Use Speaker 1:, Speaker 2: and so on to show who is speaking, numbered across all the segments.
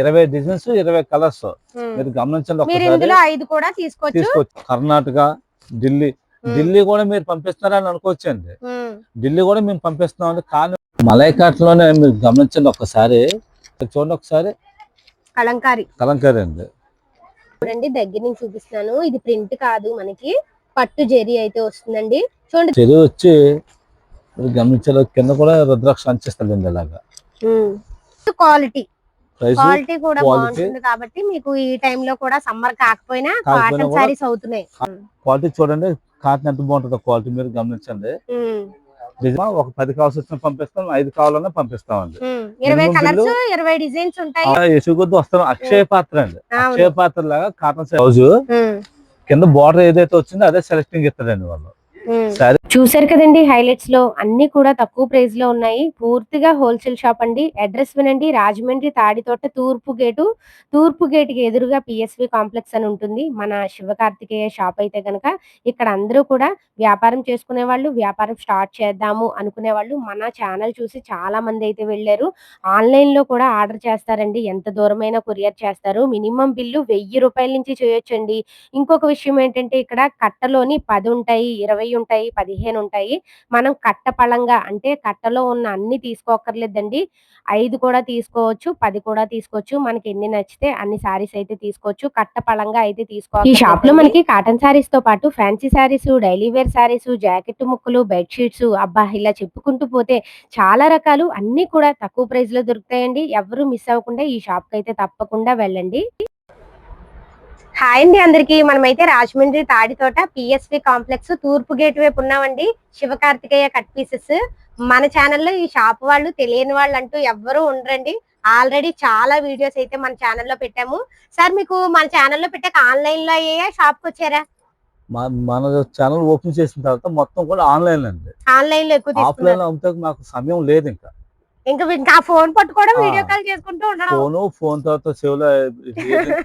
Speaker 1: ఇరవై డిజైన్స్ ఇరవై కలర్స్. మీరు గమనించండి ఒకసారి.
Speaker 2: తీసుకోవచ్చు.
Speaker 1: కర్ణాటక ఢిల్లీ. ఢిల్లీ కూడా మీరు పంపిస్తున్నారని అనుకోవచ్చండి.
Speaker 2: ఉమ్.
Speaker 1: ఢిల్లీ కూడా మేము పంపిస్తున్నామండి. కానీ మలైకాట్లోనే మీరు గమనించండి ఒకసారి. చూడండి ఒకసారి.
Speaker 2: కలంకారీ.
Speaker 1: కలంకారీ అండి.
Speaker 2: చూడండి దగ్గర నుంచి చూపిస్తున్నాను. ఇది ప్రింట్ కాదు మనకి. పట్టు జెరీ అయితే వస్తుందండి. చూడండి.
Speaker 1: చెరువు వచ్చి గమనించాలి కింద కూడా రుద్రాక్ష అంచేస్తాడండి ఇలాగా.
Speaker 2: క్వాలిటీ. క్వాలిటీ కూడా. బాగుంటుంది కాబట్టి మీకు ఈ time లో కూడా సమ్మర్ కాకపోయినా కాటన్ సారీస్ అవుతున్నాయి.
Speaker 1: క్వాలిటీ చూడండి కాటన్ ఎంత బాగుంటుందో క్వాలిటీ మీరు గమనించండి. ఒక పది కావాల్సి వచ్చిన పంపిస్తాం ఐదు కావాలన్నా పంపిస్తామండి.
Speaker 2: ఇరవై కలర్స్ ఇరవై డిజైన్స్ ఉంటాయి.
Speaker 1: వస్తాం అక్షయ పాత్ర అండి. అక్షయ పాత్ర లాగా కాటన్ బ్లౌజ్
Speaker 2: ఉమ్.
Speaker 1: కింద బార్డర్ ఏదైతే వచ్చిందో అదే సెలెక్టింగ్ ఇస్తాడండి వాళ్ళు.
Speaker 2: చూసారు కదండి హైలైట్స్లో అన్ని కూడా తక్కువ ప్రైస్లో ఉన్నాయి. పూర్తిగా హోల్సేల్ షాప్ అండి. అడ్రస్ వినండి. రాజమండ్రి తాడితోట తూర్పు గేటు తూర్పు గేట్కి ఎదురుగా పిఎస్వి కాంప్లెక్స్ అని ఉంటుంది. మన శివకార్తికేయ షాప్ అయితే గనక ఇక్కడ అందరూ కూడా వ్యాపారం చేసుకునే వాళ్ళు వ్యాపారం స్టార్ట్ చేద్దాము అనుకునే వాళ్ళు మన ఛానల్ చూసి చాలా మంది అయితే వెళ్ళారు. ఆన్లైన్లో కూడా ఆర్డర్ చేస్తారండి. ఎంత దూరమైన కొరియర్ చేస్తారు. మినిమం బిల్లు వెయ్యి రూపాయల నుంచి చేయొచ్చండి. ఇంకొక విషయం ఏంటంటే ఇక్కడ కట్టలోని పది ఉంటాయి ఇరవై ఉంటాయి పదిహేను ఉంటాయి. మనం కట్ట పళంగా అంటే కట్టలో ఉన్న అన్ని తీసుకోకర్లేదండి ఐదు కూడా తీసుకోవచ్చు పది కూడా తీసుకోవచ్చు. మనకి ఎన్ని నచ్చితే అన్ని సారీస్ అయితే తీసుకోవచ్చు. కట్ట పళంగా అయితే తీసుకోవాలి ఈ షాప్లో మనకి కాటన్ సారీస్తో పాటు fancy sarees daily wear sarees jacket ముక్కలు బెడ్ షీట్స్ అబ్బా! ఇలా చెప్పుకుంటూ పోతే చాలా రకాలు అన్ని కూడా తక్కువ ప్రైస్లో దొరుకుతాయండి. ఎవరు మిస్ అవ్వకుండా ఈ షాప్కి అయితే తప్పకుండా వెళ్ళండి. హాయ్ అండి అందరికి. మనమైతే రాజమండ్రి తాడితోట పిఎస్వి కాంప్లెక్స్ తూర్పు గేట్ వైపు ఉన్నామండి. Sivakarthikeya cut pieces. మన ఛానల్లో ఈ షాప్ వాళ్ళు తెలియని వాళ్ళు అంటూ ఎవ్వరూ ఉండరండి. ఆల్రెడీ చాలా వీడియోస్ అయితే మన ఛానల్లో పెట్టాము. సార్ మీకు మన ఛానల్లో పెట్టాక ఆన్లైన్లో అయ్యా షాప్కి వచ్చారా
Speaker 1: మన ఛానల్ ఓపెన్ చేసిన తర్వాత మొత్తం కూడా ఆన్లైన్ అండి.
Speaker 2: ఆన్లైన్లో ఎక్కువ
Speaker 1: ఆఫ్లైన్
Speaker 2: తీసుకున్నారు.
Speaker 1: లో అమ్మితే మాకు సమయం లేదు ఇంకా.
Speaker 2: ఇంకా ఇంకా ఫోన్ పట్టుకోవడం. వీడియో కాల్ చేసుకుంటూ ఉండడం.
Speaker 1: ఫోను ఫోన్ తర్వాత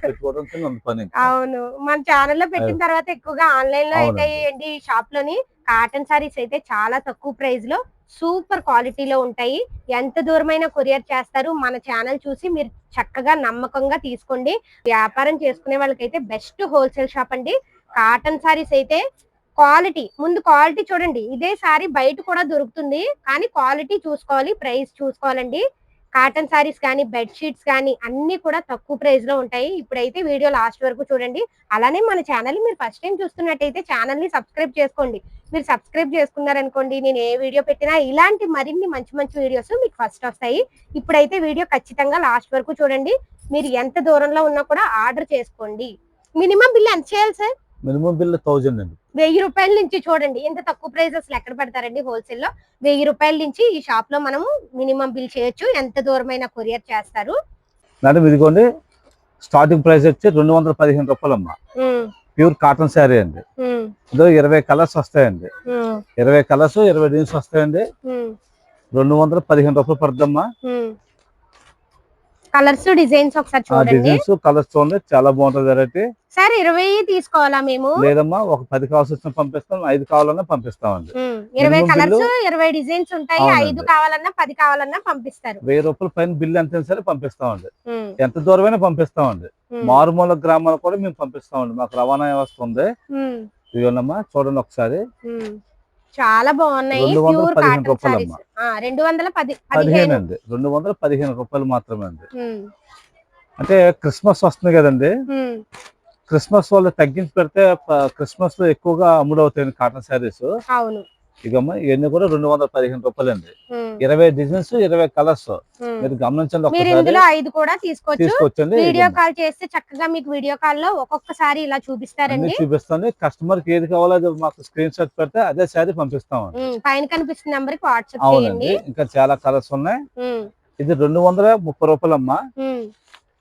Speaker 1: పెట్టుకోవడం పని.
Speaker 2: అవును. మన ఛానల్లో పెట్టిన తర్వాత ఎక్కువగా ఆన్లైన్లో అయితే. ఏంటి ఈ షాప్లోని కాటన్ సారీస్ అయితే చాలా తక్కువ ప్రైస్లో సూపర్ క్వాలిటీలో ఉంటాయి. ఎంత దూరమైనా కొరియర్ చేస్తారు. మన ఛానల్ చూసి మీరు చక్కగా నమ్మకంగా తీసుకోండి. వ్యాపారం చేసుకునే వాళ్ళకైతే బెస్ట్ హోల్సేల్ షాప్ అండి. కాటన్ సారీస్ అయితే క్వాలిటీ ముందు క్వాలిటీ చూడండి. ఇదే సారీ బయట కూడా దొరుకుతుంది. కానీ క్వాలిటీ చూసుకోవాలి ప్రైస్ చూసుకోవాలండి. కాటన్ సారీస్ కానీ బెడ్ షీట్స్ కానీ అన్ని కూడా తక్కువ ప్రైస్లో ఉంటాయి. ఇప్పుడైతే వీడియో లాస్ట్ వరకు చూడండి. అలానే మన ఛానల్ మీరు ఫస్ట్ టైం చూస్తున్నట్టయితే ఛానల్ని సబ్స్క్రైబ్ చేసుకోండి. మీరు సబ్స్క్రైబ్ చేసుకున్నారనుకోండి నేను ఏ వీడియో పెట్టినా ఇలాంటి మరిన్ని మంచి మంచి వీడియోస్ మీకు ఫస్ట్ వస్తాయి. ఇప్పుడైతే వీడియో ఖచ్చితంగా లాస్ట్ వరకు చూడండి. మీరు ఎంత దూరంలో ఉన్నా కూడా ఆర్డర్ చేసుకోండి. మినిమం బిల్ ఎంత చేయాలి సార్?
Speaker 1: మినిమం బిల్ థౌజండ్ అండి.
Speaker 2: వెయ్యి రూపాయల నుంచి చూడండి ఇంత తక్కువ ప్రైస్ అసలు ఎక్కడ పెడతారండి హోల్సేల్లో? వెయ్యి రూపాయల నుంచి ఈ షాప్లో మనము మినిమం బిల్ చేయొచ్చు ఎంత దూరమైన కొరియర్ చేస్తారు.
Speaker 1: మేడం ఇదిగోండి స్టార్టింగ్ ప్రైస్ వచ్చి రెండు వందల పదిహేను రూపాయలమ్మా. ప్యూర్ కాటన్ శారీ అండి. ఇందులో ఇరవై కలర్స్ వస్తాయండి. ఇరవై కలర్స్ ఇరవై డిజైన్స్ వస్తాయండి. రెండు వందల పదిహేను రూపాయలు పడుతుందమ్మా.
Speaker 2: కలర్స్ డిజైన్స్ ఒకసారి చూడండి.
Speaker 1: కలర్స్ చూడండి చాలా బాగుంటుంది వెరైటీ.
Speaker 2: సార్ ఇరవై తీసుకోవాలా మేము?
Speaker 1: లేదమ్మా ఒక పది కావాల్సి వచ్చిన పంపిస్తాం ఐదు కావాలన్నా పంపిస్తామండి.
Speaker 2: ఇరవై కలర్స్? ఇరవై డిజైన్స్ ఉంటాయి. ఐదు కావాలన్నా పది కావాలన్నా పంపిస్తారు.
Speaker 1: వెయ్యి రూపాయల పైన బిల్ ఎంత సరే పంపిస్తామండి. ఎంత దూరమైనా పంపిస్తామండి. మారుమూల గ్రామాలు కూడా మేము పంపిస్తామండి. మాకు రవాణా వ్యవస్థ ఉంది. ఇదిగోనమ్మా చూడండి ఒకసారి.
Speaker 2: చాలా బాగున్నాయి.
Speaker 1: రెండు వందల
Speaker 2: ప్యూర్ కాటన్. సారీస్ రెండు వందల పది
Speaker 1: పదిహేను అండి. రెండు వందల పదిహేను రూపాయలు మాత్రమే అండి. అంటే క్రిస్మస్ వస్తుంది కదండి. క్రిస్మస్ వాళ్ళు తగ్గించి పెడితే క్రిస్మస్లో ఎక్కువగా అమ్ముడవుతాయి కాటన్ శారీస్
Speaker 2: అవును.
Speaker 1: ఇకమ్మా ఇవన్నీ కూడా రెండు వందల పదిహేను రూపాయలు అండి ఇరవై డిజైన్స్ ఇరవై కలర్స్. మీరు గమనించండి
Speaker 2: మీరు ఇందులో ఐదు కూడా తీసుకోవచ్చు. వీడియో. కాల్ చేస్తే చక్కగా మీకు వీడియో కాల్లో ఒక్కొక్కసారి ఇలా చూపిస్తారండి.
Speaker 1: చూపిస్తాను కస్టమర్కి ఏది కావాలో మాకు స్క్రీన్ షాట్ పెడితే అదే శారీ పంపిస్తామండి.
Speaker 2: ఉమ్, పైన కనిపిస్తున్న నంబర్కి వాట్సాప్
Speaker 1: అవునండి. ఇంకా చాలా కలర్స్ ఉన్నాయి. ఇది రెండు వందల ముప్పై రూపాయలమ్మా.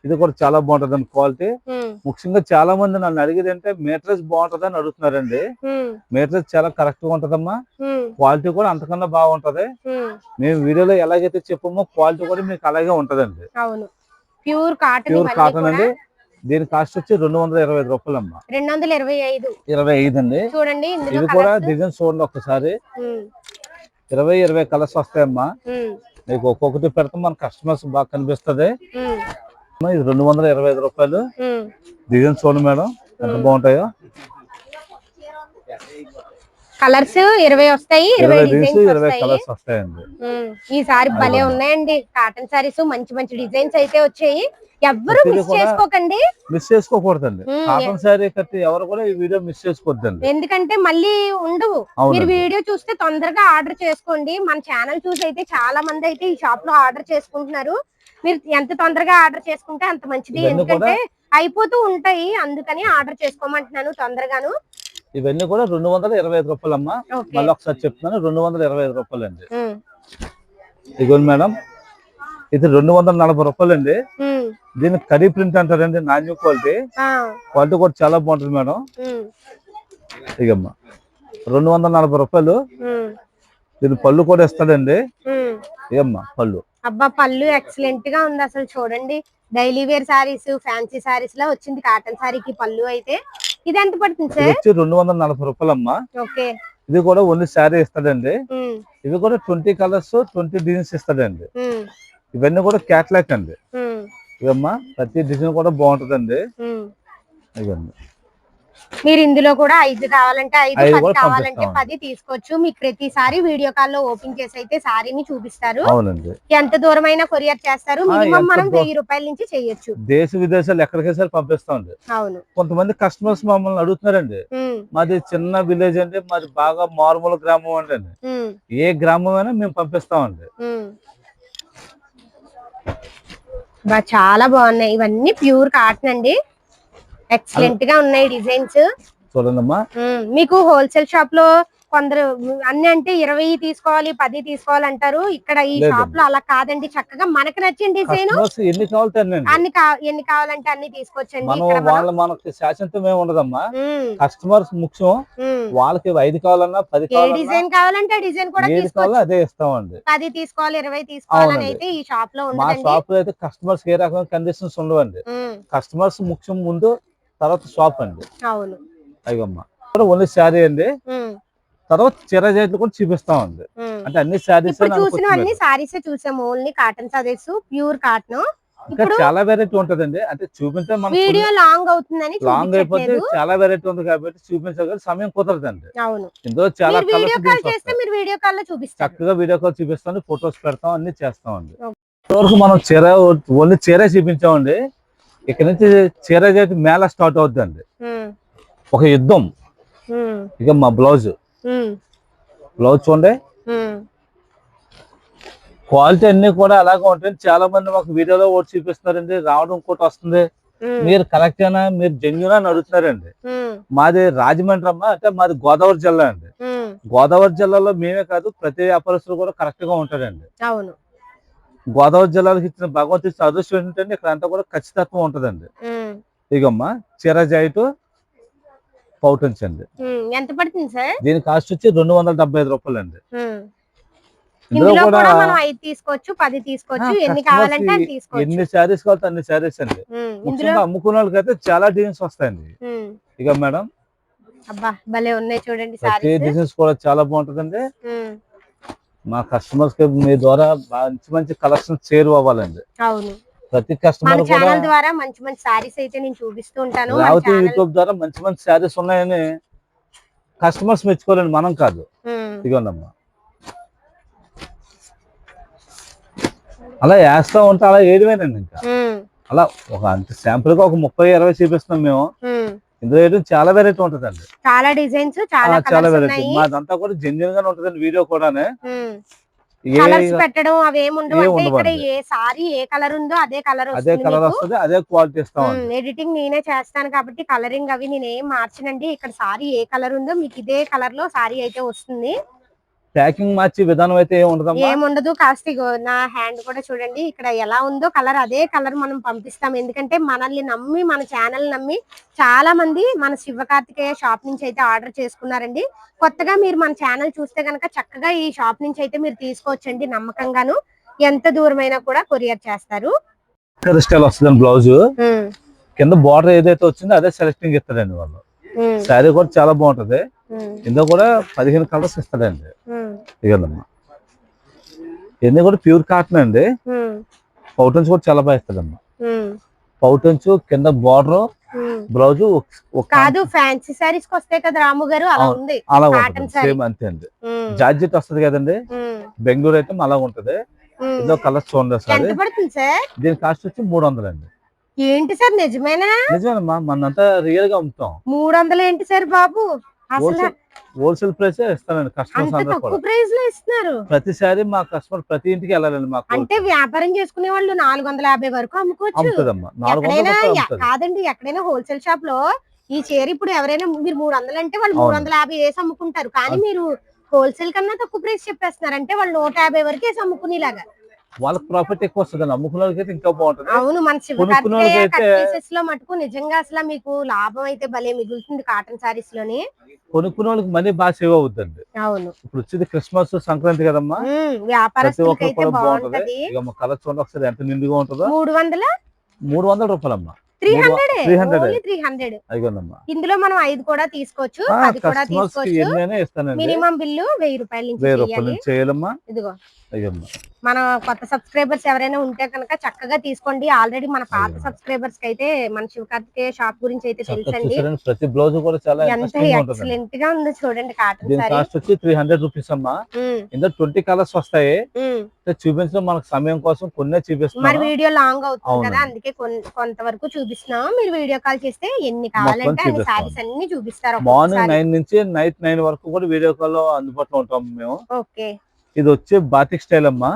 Speaker 1: ఇది కూడా చాలా బాగుంటది క్వాలిటీ.
Speaker 2: ఉమ్,
Speaker 1: ముఖ్యంగా చాలా మంది నన్ను అడిగేది అంటే మీటరేజ్ బాగుంటది అని అడుగుతున్నారండి మీటరేజ్ చాలా కరెక్ట్గా ఉంటదమ్మా క్వాలిటీ కూడా అంతకన్నా బాగుంటది. మేము వీడియోలో ఎలాగైతే చెప్పామో క్వాలిటీ కూడా మీకు అలాగే ఉంటదండి.
Speaker 2: ప్యూర్ కాటన్
Speaker 1: ప్యూర్ కాటన్ అండి. దీని కాస్ట్ వచ్చి రెండు వందల ఇరవై ఐదు రూపాయలు అమ్మా
Speaker 2: రెండు వందల ఇరవై ఐదు.
Speaker 1: ఇరవై ఐదు అండి
Speaker 2: చూడండి
Speaker 1: ఇది కూడా డిజైన్ చూడండి ఒకసారి. ఇరవై ఇరవై కలర్స్ వస్తాయమ్మా. మీకు ఒక్కొక్కటి పెడితే మన కస్టమర్స్ బాగా కనిపిస్తది. ఇది రెండు వందల ఇరవై ఐదు రూపాయలు. డిజైన్ చూడండి మేడం ఎంత బాగుంటాయో.
Speaker 2: కలర్స్ ఇరవై వస్తాయి ఇరవై
Speaker 1: కలర్స్ వస్తాయండి.
Speaker 2: ఈసారి భలే ఉన్నాయండి. కాటన్ సారీస్ మంచి మంచి డిజైన్స్ అయితే వచ్చాయి.
Speaker 1: ప్రతిదీ
Speaker 2: మిస్
Speaker 1: కూడా-
Speaker 2: చేసుకోకండి.
Speaker 1: మిస్ చేసుకోకూడదండి. కాటన్ శారీ కట్టి ఎవరు కూడా ఈ వీడియో మిస్ చేసుకోవద్దండి.
Speaker 2: ఎందుకంటే మళ్ళీ ఉండవు. మీరు వీడియో చూస్తే తొందరగా ఆర్డర్ చేసుకోండి. మన ఛానల్ చూసి అయితే చాలా మంది అయితే ఈ షాప్లో ఆర్డర్ చేసుకుంటున్నారు. మీరు ఎంత తొందరగా ఆర్డర్ చేసుకుంటే అంత మంచిది. ఎందుకంటే అయిపోతూ ఉంటాయి. అందుకని ఆర్డర్ చేసుకోమంటున్నాను తొందరగాను.
Speaker 1: ఇవన్నీ కూడా రెండు వందల ఇరవై ఐదు రూపాయలు అమ్మా మళ్ళీ ఒకసారి చెప్తున్నాను రెండు వందల ఇరవై ఐదు రూపాయలు అండి ఇదిగోండి మేడం ఇది రెండు వందల నలభై రూపాయలు అండి దీన్ని కరీ ప్రింట్ అంటారండి నాణ్య క్వాలిటీ. క్వాలిటీ కూడా చాలా బాగుంటుంది మేడం. ఇగమ్మా రెండు వందల నలభై రూపాయలు. దీని పళ్ళు కూడా ఇస్తాడండి. ఇగమ్మా పళ్ళు.
Speaker 2: అబ్బా పళ్ళు ఎక్సలెంట్గా ఉంది అసలు చూడండి. Daily wear sarees fancy sarees లా వచ్చింది కాటన్ సారీకి పళ్ళు అయితే. ఇది ఎంత పడుతుంది సార్?
Speaker 1: రెండు వందల నలభై రూపాయలు అమ్మా
Speaker 2: ఓకే.
Speaker 1: ఇది కూడా ఓన్లీ శారీ ఇస్తాడండి. ఇవి కూడా ట్వంటీ కలర్స్ ట్వంటీ డిజైన్స్ ఇస్తాడండి. ఇవన్నీ కూడా క్యాట్లాక్ అండి. ఇవమ్మా ప్రతి డిజైన్ కూడా బాగుంటుందండి.
Speaker 2: ఉమ్.
Speaker 1: ఇవన్నీ.
Speaker 2: మీరు ఇందులో కూడా ఐదు కావాలంటే ఐదు పది కావాలంటే. పది తీసుకోవచ్చు. మీకు ప్రతిసారి వీడియో కాల్లో ఓపెన్ చేసి అయితే సారీని చూపిస్తారు. ఎంత దూరమైనా కొరియర్ చేస్తారు. మినిమం మనం వెయ్యి రూపాయల నుంచి చేయొచ్చు.
Speaker 1: దేశ విదేశాలు ఎక్కడికైనా పంపిస్తామండి
Speaker 2: అవును.
Speaker 1: కొంతమంది కస్టమర్స్ మమ్మల్ని అడుగుతున్నారండి. మాది చిన్న విలేజ్ అండి. మాది బాగా మారుమూల గ్రామం అండి ఏ గ్రామం అయినా మేము పంపిస్తామండి
Speaker 2: చాలా బాగున్నాయి. ఇవన్నీ ప్యూర్ కాటన్ అండి. ఎక్సలెంట్గా ఉన్నాయి డిజైన్స్.
Speaker 1: చూడండమ్మా.
Speaker 2: మీకు హోల్సేల్ షాప్లో కొందరు అన్ని అంటే ఇరవై తీసుకోవాలి పది తీసుకోవాలి అంటారు. ఇక్కడ ఈ. షాప్లో అలా కాదండి. చక్కగా మనకు నచ్చిన డిజైన్.
Speaker 1: ఎన్ని కావాలి
Speaker 2: అన్ని ఎన్ని కావాలంటే అన్ని
Speaker 1: మనం. వాళ్ళ మనకి శాశ్వతం ఏమి ఉండదమ్మా కస్టమర్స్ ముఖ్యం. వాళ్ళకి ఐదు కావాలన్నా పది
Speaker 2: ఏ డిజైన్ కావాలంటే డిజైన్ కూడా
Speaker 1: ఏది
Speaker 2: తీసుకోవచ్చు.
Speaker 1: కావాలో అదే ఇస్తామండి.
Speaker 2: పది తీసుకోవాలి ఇరవై తీసుకోవాలని. అయితే ఈ షాప్లో
Speaker 1: మా షాప్లో అయితే కస్టమర్స్ ఏ రకమైన కండిషన్స్ ఉండవండి. కస్టమర్స్ ముఖ్యం ముందు తర్వాత షాప్ అండి.
Speaker 2: అవును.
Speaker 1: అయ్యమ్మ. ఓన్లీ శారీ అండి. తర్వాత చీర జాకెట్లు కూడా చూపిస్తామండి. అంటే అన్ని శారీస్
Speaker 2: ఇప్పుడు చూసినవన్నీ సారీస్ చూసాము. Only cotton sarees pure cotton
Speaker 1: ఇంకా చాలా వెరైటీ ఉంటదండి. అంటే చూపించే మనకు
Speaker 2: వీడియో లాంగ్ అవుతుందని
Speaker 1: లాంగ్ అయిపోతే చాలా వెరైటీ ఉంది కాబట్టి చూపించగల సమయం కుదరదండి.
Speaker 2: అవును.
Speaker 1: ఇందులో చాలా
Speaker 2: వీడియో కాల్ చేస్తే మీరు వీడియో కాల్లో చూపిస్తారు.
Speaker 1: చక్కగా వీడియో కాల్ చూపిస్తాను ఫొటోస్ పెడతాం అన్ని చేస్తామండి. ఇప్పటివరకు మనం చీర ఓన్లీ చీర చూపించామండి. ఇక్కడ నుంచి చీర జాతి మేళ స్టార్ట్ అవుతుందండి ఒక యుద్ధం. ఇక మా బ్లౌజ్. బ్లౌజ్ చూడండి. క్వాలిటీ అన్ని కూడా అలాగే ఉంటాయి చాలా మంది మాకు వీడియోలో ఒకటి చూపిస్తున్నారండి. రావడం ఇంకోటి వస్తుంది. మీరు కరెక్ట్ అయినా మీరు జెన్యున్ అని అడుగుతున్నారండి. మాది రాజమండ్రి అమ్మ అంటే మాది గోదావరి జిల్లా అండి. గోదావరి జిల్లాలో మేమే కాదు ప్రతి వ్యాపారస్తులు కూడా కరెక్ట్గా ఉంటారండి.
Speaker 2: అవును.
Speaker 1: గోదావరి జిల్లాలకు ఇచ్చిన భగవంతు అదృష్టం ఏంటంటే ఇక్కడ అంతా కూడా ఖచ్చితత్వం ఉంటదండి. ఇగమ్మా చీర జాయిట్ పౌటన్స్ అండి
Speaker 2: ఎంత పడుతుంది సార్?
Speaker 1: దీని కాస్ట్ వచ్చి రెండు వందల డెబ్బై ఐదు రూపాయలు అండి. ఇందులో కూడా
Speaker 2: తీసుకోవచ్చు పది తీసుకోవచ్చు ఎన్ని కావాలంటే
Speaker 1: ఎన్ని శారీస్ కావాలి అన్ని శారీస్ అండి. ముఖ్యంగా అమ్ముకున్న వాళ్ళకి అయితే చాలా డిజైన్స్ వస్తాయండి. ఇక మేడం
Speaker 2: అబ్బా భలే ఉన్నాయి చూడండి
Speaker 1: డిజైన్స్ కూడా చాలా బాగుంటుందండి. మా కస్టమర్స్కి మీ ద్వారా మంచి మంచి కలెక్షన్ చేరు అవ్వాలండి.
Speaker 2: అవును.
Speaker 1: ప్రతి కస్టమర్
Speaker 2: ఛానల్ ద్వారా మంచి మంచి సారీస్ అయితే నేను చూపిస్తూ ఉంటాను.
Speaker 1: రావతి యూట్యూబ్ ద్వారా మంచి మంచి శారీస్ ఉన్నాయని కస్టమర్స్ మెచ్చుకోవాలండి మనం కాదు. ఇదిగోండమ్మా. అలా వేస్తా ఉంటే అలా ఏడివేనండి ఇంకా. అలా ఒక అంత శాంపుల్గా ఒక ముప్పై ఇరవై చూపిస్తున్నాం మేము. ఇందులో వేయడం చాలా వెరైటీ ఉంటదండి.
Speaker 2: చాలా డిజైన్స్ చాలా
Speaker 1: చాలా వెరైటీ మాదంతా కూడా జెన్యున్ గానే ఉంటదండి వీడియో కూడానే.
Speaker 2: ఉమ్.
Speaker 1: ఏ
Speaker 2: కలర్స్ పెట్టడం అవి ఏమి ఉండవు.
Speaker 1: ఏం
Speaker 2: అంటే ఇక్కడ
Speaker 1: ఉండవండి.
Speaker 2: ఏ సారీ ఏ కలర్ ఉందో అదే కలర్
Speaker 1: అదే
Speaker 2: వస్తుంది
Speaker 1: కలర్
Speaker 2: మీకు.
Speaker 1: వస్తుంది అదే క్వాలిటీ ఇస్తామండి.
Speaker 2: ఉమ్, ఎడిటింగ్ నేనే చేస్తాను కాబట్టి కలరింగ్ అవి నేను మార్చనండి. ఇక్కడ సారీ ఏ కలర్ ఉందో మీకు ఇదే కలర్లో సారీ అయితే వస్తుంది.
Speaker 1: ప్యాకింగ్ మార్చి విధానం అయితే
Speaker 2: ఏముండదు కాస్త నా హ్యాండ్ కూడా చూడండి ఇక్కడ ఎలా ఉందో కలర్ అదే కలర్ మనం పంపిస్తాం. ఎందుకంటే మనల్ని నమ్మి మన ఛానల్ నమ్మి చాలా మంది మన శివకార్తికేయ షాప్ నుంచి అయితే ఆర్డర్ చేసుకున్నారండి. కొత్తగా మీరు మన ఛానల్ చూస్తే గనక చక్కగా ఈ షాప్ నుంచి అయితే మీరు తీసుకోవచ్చండి నమ్మకంగాను. ఎంత దూరమైనా కూడా కొరియర్ చేస్తారు.
Speaker 1: స్టైల్ వస్తుందండి బ్లౌజ్ కింద బార్డర్ ఏదైతే వచ్చిందో అదే సెలెక్టింగ్ ఇస్తాడండి వాళ్ళు. శారీ కూడా చాలా బాగుంటది. ఇందులో కూడా పదిహేను కలర్స్ ఇస్తాడండి ఇవ్వండమ్మా ఇవన్నీ కూడా ప్యూర్ కాటన్ అండి. పౌటన్స్ కూడా చాలా బాగా. పౌటంచు కింద బార్డర్. బ్లౌజ్ ఒక
Speaker 2: కాదు ఫ్యాన్సీ సారీస్ వస్తాయి కదా రాము గారు అలా. ఉంది.
Speaker 1: అలా ఉంటుంది. సేమ్ అంతే అండి. జార్జెట్ వస్తది కదండి. బెంగళూరు అయితే అలా ఉంటది. ఇదో కలర్ చూడండి సార్? దీని కాస్ట్ వచ్చి మూడు వందలు అండి.
Speaker 2: ఏంటి సార్ నిజమేనా?
Speaker 1: నిజమేనమ్మా మనంతా రియల్గా అమ్ముతాం.
Speaker 2: మూడు వందలు ఏంటి సార్ బాబు? అసలు
Speaker 1: హోల్సేల్ ప్రైస్ ఇస్తానండి కస్టమర్స్ అందరూ కూడా.
Speaker 2: ప్రైస్లో ఇస్తున్నారు.
Speaker 1: ప్రతిసారి మా కస్టమర్ ప్రతి ఇంటికి వెళ్ళాలండి మాకు
Speaker 2: అంటే వ్యాపారం చేసుకునే వాళ్ళు నాలుగు వందల యాభై వరకు అమ్ముకోవచ్చు. కాదండి ఎక్కడైనా హోల్సేల్ షాప్లో ఈ చీర ఇప్పుడు ఎవరైనా మీరు మూడు వందలు అంటే వాళ్ళు. మూడు వందల యాభై వేసి అమ్ముకుంటారు. కానీ మీరు హోల్సేల్ కన్నా తక్కువ ప్రైస్ చెప్పేస్తున్నారు. అంటే వాళ్ళు నూట యాభై వరకు వేసి అమ్ముకునేలాగా.
Speaker 1: వాళ్ళకి ప్రాఫిట్ ఎక్కువ వస్తుంది అమ్ముకున్న వాళ్ళకి అయితే ఇంకా బాగుంటుంది.
Speaker 2: అవును మన
Speaker 1: కొనుక్కునే
Speaker 2: పీసెస్లో మటుకు నిజంగా అసలు మీకు లాభం అయితే భలే మిగులుతుంది కాటన్ సారీస్లోని.
Speaker 1: కొనుక్కున్న వాళ్ళకి మనీ బాగా సేవ్ అవుతుంది
Speaker 2: అవును.
Speaker 1: ఇప్పుడు వచ్చేది క్రిస్మస్ సంక్రాంతి కదమ్మా. ప్రతి ఒక్కరు కూడా బాగుంటది. ఇక కలర్ చూడండి ఒకసారి ఎంత నిండుగా ఉంటుందో.
Speaker 2: మూడు వందల?
Speaker 1: మూడు వందల రూపాయలమ్మా.
Speaker 2: త్రీ
Speaker 1: మూడు వ-
Speaker 2: హండ్రెడ్?
Speaker 1: 300.
Speaker 2: Only three hundred.
Speaker 1: అయ్యోనమ్మా
Speaker 2: ఇందులో మనం ఐదు కూడా తీసుకోవచ్చు కూడా మినిమం బిల్లు వెయ్యి రూపాయల నుంచి ఇదిగో. మన కొత్త సబ్స్క్రైబర్స్ ఎవరైనా ఉంటే కనుక చక్కగా తీసుకోండి. ఆల్రెడీ మన పాత. సబ్స్క్రైబర్స్కి అయితే మన శివకార్తికేయ షాప్ గురించి అయితే తెలుసండి.
Speaker 1: ప్రతి బ్లౌజ్ కూడా చాలా
Speaker 2: ఎంత ఎక్సలెంట్గా ఉంది చూడండి కాటన్
Speaker 1: కాస్ట్ వచ్చి త్రీ హండ్రెడ్ రూపీస్ అమ్మా. ఇందులో ట్వంటీ కలర్స్ వస్తాయి. చూపించడం మనకు సమయం కోసం కొన్నే
Speaker 2: మరి
Speaker 1: చూపిస్తున్నాం
Speaker 2: వీడియో లాంగ్ అవుతుంది. కదా అందుకే కొంతవరకు చూపిస్తున్నాం. మీరు వీడియో కాల్ చేస్తే ఎన్ని కావాలంటే అన్ని. సారీస్ అన్ని చూపిస్తారు
Speaker 1: మార్నింగ్ నైన్ నుంచి నైట్ నైన్ వరకు కూడా వీడియో కాల్లో అందుబాటులో ఉంటాం మేము.
Speaker 2: ఓకే.
Speaker 1: ఇది వచ్చి బాతిక్ స్టైల్ అమ్మా.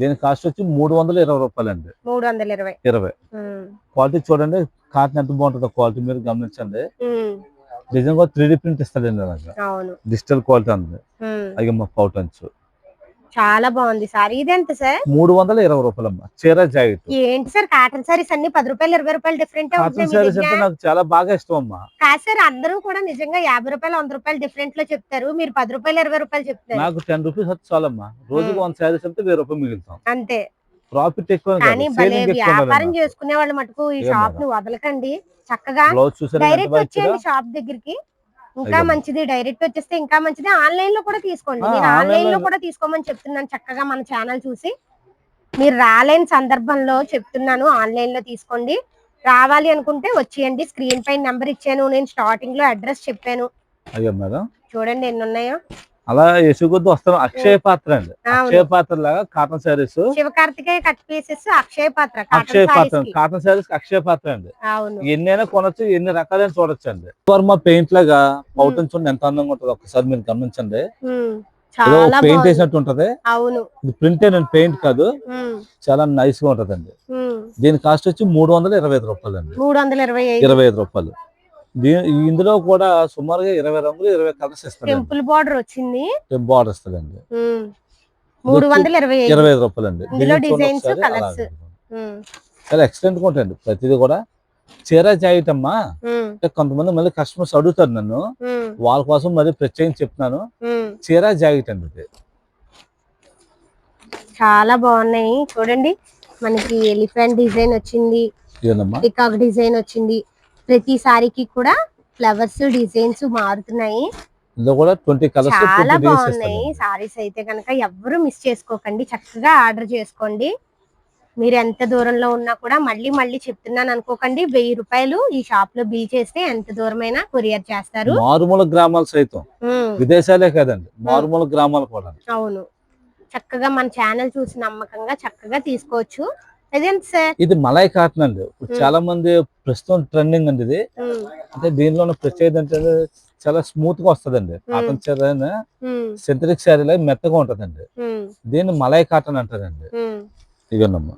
Speaker 1: దీని కాస్ట్ వచ్చి మూడు వందల ఇరవై రూపాయలు అండి
Speaker 2: మూడు వందల ఇరవై.
Speaker 1: ఇరవై. క్వాలిటీ చూడండి కాటన్ ఎంత బాగుంటుందో క్వాలిటీ మీరు గమనించండి. డిజైన్ కూడా త్రీ ప్రింట్ ఇస్తాడండి డిజిటల్ క్వాలిటీ ఉంది. మా పౌటన్స్
Speaker 2: చాలా బాగుంది సారీ. ఇది ఎంత సార్?
Speaker 1: మూడు వందల ఇరవై రూపాయలు అమ్మా చీర జాకెట్.
Speaker 2: ఏంటి సార్ కాటన్ సారీస్ అన్ని పది రూపాయలు ఇరవై రూపాయలు డిఫరెంట్
Speaker 1: కాటన్ శారీస్ అంటే నాకు చాలా బాగా ఇష్టం అమ్మా
Speaker 2: కాదు సార్ అందరూ కూడా నిజంగా యాభై రూపాయలు వంద రూపాయలు డిఫరెంట్లో చెప్తారు. మీరు పది రూపాయలు ఇరవై రూపాయలు చెప్తారు.
Speaker 1: నాకు టెన్ రూపీస్ వచ్చి చాలమ్మా. రోజుకి. వన్ శారీస్ అంటే వెయ్యి రూపాయలు మిగులుతాం.
Speaker 2: అంతే.
Speaker 1: ప్రాఫిట్ ఎక్కువ
Speaker 2: కానీ భలే వ్యాపారం చేసుకునే వాళ్ళు మటుకు ఈ షాప్? ని వదలకండి. చక్కగా డైరెక్ట్? వచ్చేయండి షాప్ దగ్గరికి. ఇంకా. మంచిది డైరెక్ట్ వచ్చేస్తే ఇంకా మంచిది. ఆన్లైన్లో కూడా తీసుకోండి. నేను
Speaker 1: online ఆన్లైన్లో
Speaker 2: కూడా తీసుకోమని చెప్తున్నాను చక్కగా మన ఛానల్ చూసి. మీరు రాలేని సందర్భంలో చెప్తున్నాను ఆన్లైన్లో తీసుకోండి. రావాలి అనుకుంటే వచ్చేయండి. స్క్రీన్ పైన నెంబర్ ఇచ్చాను. నేను స్టార్టింగ్లో అడ్రస్ చెప్పాను. చూడండి ఎన్ని ఉన్నాయో
Speaker 1: అలా ఎసుగొద్దు వస్తాం అక్షయ పాత్ర అండి. అక్షయ పాత్ర లాగా cotton saris.
Speaker 2: Sivakarthikeya cut pieces Akshaya Patra
Speaker 1: Akshaya
Speaker 2: cotton
Speaker 1: Patra. Cotton saris Akshaya Patra అండి. ఎన్నైనా కొనొచ్చు ఎన్ని రకాలైన చూడొచ్చు అండి. వర్మ పెయింట్ లాగా పౌటన్ చూడండి ఎంత అందంగా ఉంటుంది ఒకసారి మీరు గమనించండి. పెయింట్ వేసినట్టు ఉంటది.
Speaker 2: అవును.
Speaker 1: ఇది ప్రింట్ అండి పెయింట్ కాదు. చాలా నైస్గా ఉంటదండి. దీని కాస్ట్ వచ్చి మూడు వందల ఇరవై ఐదు రూపాయలు అండి
Speaker 2: మూడు వందల ఇరవై ఐదు.
Speaker 1: ఇరవై ఐదు రూపాయలు. ఇందులో కూడా సుమారుగా ఇరవై రంగులు ఇరవై కలర్స్ ఇస్తాడండి.
Speaker 2: టెంపుల్ బార్డర్ వచ్చింది.
Speaker 1: బార్డర్ ఇస్తాడండి.
Speaker 2: ఉమ్, మూడు వందల ఇరవై
Speaker 1: ఇరవై ఐదు రూపాయలు అండి. చాలా ఎక్సలెంట్గా ఉంటాయండి. ప్రతిదీ కూడా. చీర జాకెట్ అమ్మా. అంటే కొంతమంది మళ్ళీ కస్టమర్స్ అడుగుతారు నన్ను. వాళ్ళ కోసం మరి ప్రత్యేకించి చెప్తున్నాను. చీర జాకెట్ అండి ఇది.
Speaker 2: చాలా బాగున్నాయి. చూడండి. మనకి ఎలిఫెంట్ డిజైన్ వచ్చింది. పికాక్ డిజైన్ వచ్చింది. ప్రతి సారీకి కూడా ఫ్లవర్స్ డిజైన్స్ మారుతున్నాయి.
Speaker 1: ఇందులో కూడా ట్వంటీ కలర్స్
Speaker 2: చాలా బాగున్నాయి. సారీస్ అయితే కనుక ఎవ్వరు మిస్ చేసుకోకండి. చక్కగా ఆర్డర్ చేసుకోండి. మీరు ఎంత దూరంలో ఉన్నా కూడా మళ్ళీ మళ్ళీ చెప్తున్నాను అనుకోకండి. వెయ్యి రూపాయలు ఈ షాప్లో బిల్ చేస్తే ఎంత దూరమైనా కొరియర్ చేస్తారు.
Speaker 1: మారుమూల గ్రామాలు సైతం. విదేశాలే కాదండి. మారుమూల గ్రామాలు కూడా.
Speaker 2: అవును. చక్కగా మన ఛానల్ చూసి నమ్మకంగా చక్కగా తీసుకోవచ్చు.
Speaker 1: ఇది మలై కాటన్ అండి ఇప్పుడు
Speaker 2: Hmm.
Speaker 1: చాలా మంది ప్రస్తుతం ట్రెండింగ్ అండి ఇది.
Speaker 2: ఉమ్,
Speaker 1: అంటే దీనిలో ఉన్న ప్రత్యేకత ఏంటంటే చాలా స్మూత్గా వస్తదండి. కాటన్ చీర
Speaker 2: ఉమ్,
Speaker 1: సింథటిక్ శారీ లాగా మెత్తగా ఉంటదండి. దీన్ని మలై కాటన్ అంటారండి.
Speaker 2: ఉమ్,
Speaker 1: ఇవన్నమ్మా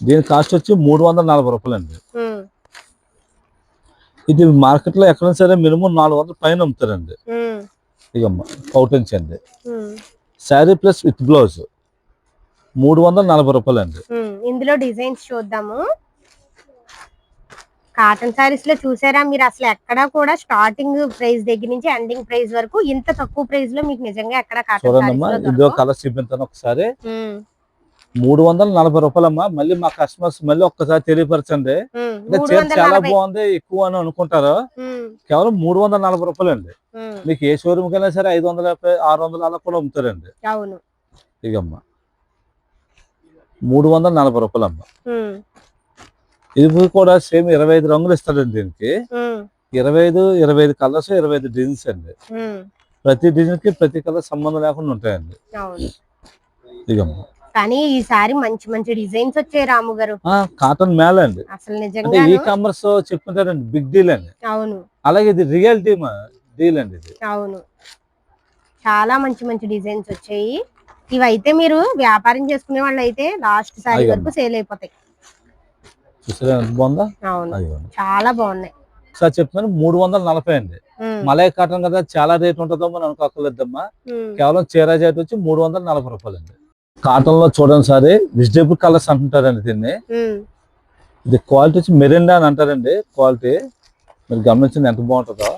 Speaker 1: దీని కాస్ట్ వచ్చి మూడు వందల నలభై రూపాయలు అండి ఇది మార్కెట్లో ఎక్కడైనా సరే మినిమం నాలుగు వందల పైన అమ్ముతారండి. ఇగమ్మా పౌటన్స్ అండి. Sari plus with blouse. మూడు వందల నలభై రూపాయలు అండి.
Speaker 2: ఇందులో డిజైన్స్ చూద్దాము. కాటన్ సారీస్లో చూసారా మీరు? అసలు ఎక్కడా కూడా స్టార్టింగ్ ప్రైస్ దగ్గర నుంచి ఎండింగ్ ప్రైస్ వరకు ఇంత తక్కువ ప్రైస్లో మీకు నిజంగా ఎక్కడ కాటన్
Speaker 1: ఇదో కలర్ చూపించాను ఒకసారి. మూడు వందల నలభై రూపాయలమ్మా మళ్ళీ మా కస్టమర్స్ మళ్ళీ ఒక్కసారి తెలియపరచండి. అంటే చీర చాలా బాగుంది ఎక్కువ అని అనుకుంటారు. కేవలం మూడు వందల నలభై రూపాయలు అండి మీకు ఏ షోరూమ్ కైనా సరే ఐదు వందల ఆరు వందల అలా కూడా అమ్ముతారండి. ఇగమ్మా మూడు వందల నలభై రూపాయలు అమ్మ ఇది కూడా సేమ్ ఇరవై ఐదు రంగులు ఇస్తాడండి దీనికి. ఇరవై ఐదు ఇరవై ఐదు కలర్స్ ఇరవై ఐదు డిజైన్స్ అండి. ప్రతి డిజైన్కి ప్రతి కలర్ సంబంధం లేకుండా ఉంటాయండి.
Speaker 2: అవును.
Speaker 1: ఇదిగమ్మా
Speaker 2: కానీ ఈసారి మంచి మంచి డిజైన్స్ వచ్చాయి రాము గారు.
Speaker 1: కాటన్ మేళ అండి.
Speaker 2: అసలు
Speaker 1: ఈ కామర్స్ చెప్పుకుంటారండి బిగ్ డీల్ అండి.
Speaker 2: అవును.
Speaker 1: అలాగే ఇది రియాలిటీ డీల్ అండి ఇది.
Speaker 2: అవును. చాలా మంచి మంచి డిజైన్స్ వచ్చాయి. ఇవైతే మీరు వ్యాపారం చేసుకునే వాళ్ళు అయితే లాస్ట్ సారి. వరకు సేల్ అయిపోతాయి. చాలా బాగున్నాయి.
Speaker 1: సార్ చెప్తున్నాను మూడు వందల నలభై అండి. మలై కాటన్ కదా చాలా రేట్ ఉంటుందో మనం అనుకోకలేదమ్మా
Speaker 2: ఉమ్,
Speaker 1: కేవలం చీర జాకెట్ వచ్చి మూడు వందల నలభై రూపాయలు అండి. కాటన్లో చూడండి సార్ వెజిటేబుల్ కలర్స్ అంటుంటారండి దీన్ని. ఇది క్వాలిటీ వచ్చి మెరిండా అని అంటారండి క్వాలిటీ మీరు గమనించండి ఎంత బాగుంటుందో.